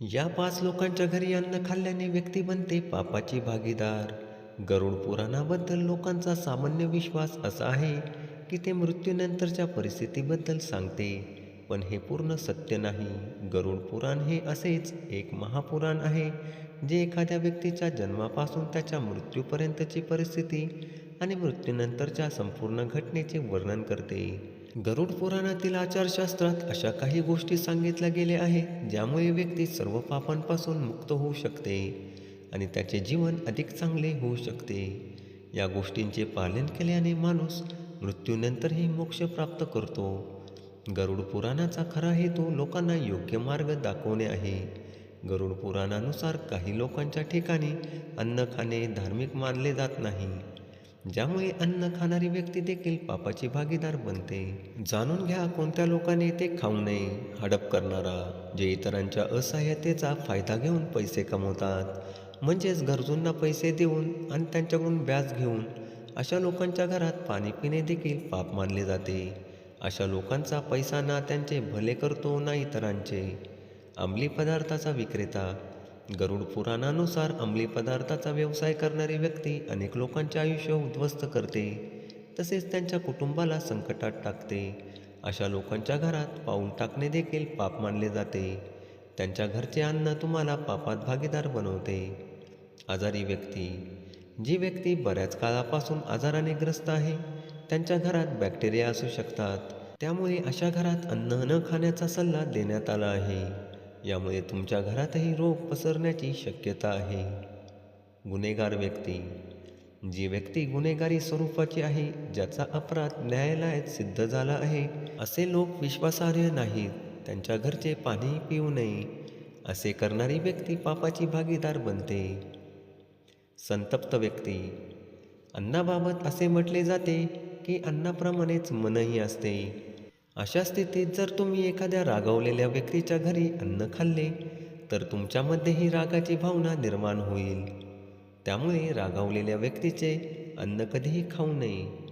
या पाच लोकांच्या घरी अन्न खाल्ल्याने व्यक्ती बनते पापाची भागीदार. गरुड पुराणाबद्दल लोकांचा सामान्य विश्वास असा आहे की ते मृत्यूनंतरच्या परिस्थितीबद्दल सांगते. पण हे पूर्ण सत्य नाही. गरुड पुराण हे असेच एक महापुराण आहे जे एखाद्या व्यक्तीच्या जन्मापासून त्याच्या मृत्यूपर्यंतची परिस्थिती आणि मृत्यूनंतरच्या संपूर्ण घटनेचे वर्णन करते. गरुड पुराणातील आचारशास्त्रात अशा काही गोष्टी सांगितल्या गेल्या आहेत ज्यामुळे व्यक्ती सर्व पापांपासून मुक्त होऊ शकते आणि त्याचे जीवन अधिक चांगले होऊ शकते. या गोष्टींचे पालन केल्याने माणूस मृत्यूनंतरही मोक्ष प्राप्त करतो. गरुड पुराणाचा खरा हेतू लोकांना योग्य मार्ग दाखवणे आहे. गरुड पुराणानुसार काही लोकांच्या ठिकाणी अन्न खाणे धार्मिक मानले जात नाही. ज्यामुळे अन्न खाणारी व्यक्ती देखील पापाची भागीदार बनते. जाणून घ्या कोणत्या लोकांनी ते खाऊ नये. हडप करणारा जे इतरांच्या असहाय्यतेचा फायदा घेऊन पैसे कमवतात. म्हणजेच गरजूंना पैसे देऊन आणि त्यांच्याकडून व्याज घेऊन अशा लोकांच्या घरात पाणी पिणे देखील पाप मानले जाते. अशा लोकांचा पैसा ना त्यांचे भले करतो ना इतरांचे. अंमली पदार्थाचा विक्रेता गरुड पुराणानुसार अंमली पदार्थाचा व्यवसाय करणारी व्यक्ती अनेक लोकांचे आयुष्य उद्ध्वस्त करते. तसेच त्यांच्या कुटुंबाला संकटात टाकते. अशा लोकांच्या घरात पाऊल टाकणे देखील पाप मानले जाते. त्यांच्या घरचे अन्न तुम्हाला पापात भागीदार बनवते. आजारी व्यक्ती जी व्यक्ती बऱ्याच काळापासून आजाराने ग्रस्त आहे त्यांच्या घरात बॅक्टेरिया असू शकतात. त्यामुळे अशा घरात अन्न न खाण्याचा सल्ला देण्यात आला आहे. यामुळे तुमच्या घरातही रोग पसरण्याची शक्यता आहे. गुन्हेगार व्यक्ती. जी व्यक्ती गुन्हेगारी स्वरूपाची आहे ज्याचा अपराध न्यायालयात सिद्ध झाला आहे असे लोक विश्वासार्ह नाहीत. त्यांच्या घरचे पाणी पिऊ नये असे करणारी व्यक्ती पापाची भागीदार बनते. संतप्त व्यक्ती. अन्नाबाबत असे म्हटले जाते की अन्नाप्रमाणेच मनही असते. अशा स्थितीत जर तुम्ही एखाद्या रागावलेल्या व्यक्तीच्या घरी अन्न खाल्ले तर तुमच्यामध्येही रागाची भावना निर्माण होईल. त्यामुळे रागावलेल्या व्यक्तीचे अन्न कधीही खाऊ नये.